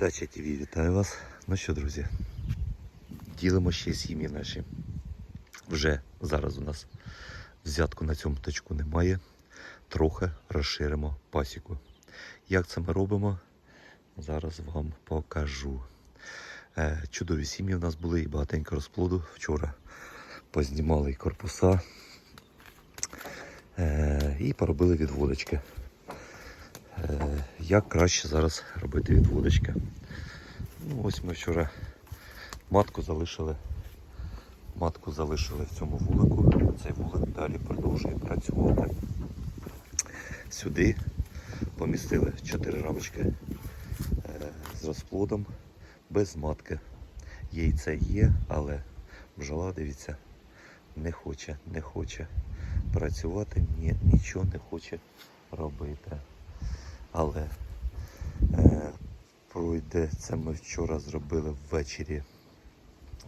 Дача ТВ, вітаю вас. Ну що, друзі, ділимо ще сім'ї наші. Вже зараз у нас взятку на цьому точку немає. Трохи розширимо пасіку. Як це ми робимо? Зараз вам покажу. Е, чудові сім'ї у нас були і багатенько розплоду. Вчора познімали і корпуса е, і поробили відводочки. Як краще зараз робити відводочки? Ну, ось ми вчора матку залишили. Матку залишили в цьому вулику. Цей вулик далі продовжує працювати. Сюди помістили 4 рамочки е, з розплодом без матки. Яйце є, але бджола, дивіться, не хоче, не хоче працювати, ні, нічого не хоче робити. Але е, пройде це ми вчора зробили ввечері.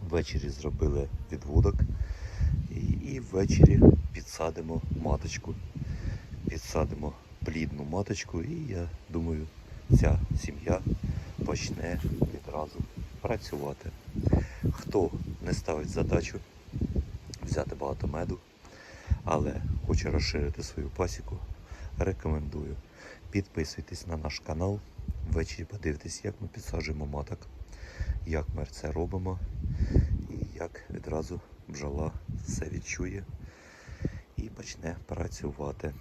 Ввечері зробили відводок і, і ввечері підсадимо маточку. Підсадимо плідну маточку, і я думаю, ця сім'я почне відразу працювати. Хто не ставить задачу взяти багато меду, але хоче розширити свою пасіку, рекомендую. Підписуйтесь на наш канал. Ввечері подивитесь, як ми підсаджуємо маток, як ми це робимо, і як відразу бджола все відчує і почне працювати.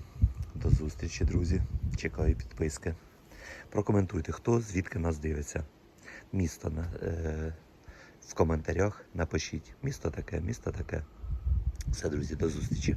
До зустрічі, друзі. Чекаю підписки. Прокоментуйте, хто звідки нас дивиться. Місто е, в коментарях напишіть. Місто таке, місто таке. Все, друзі, до зустрічі.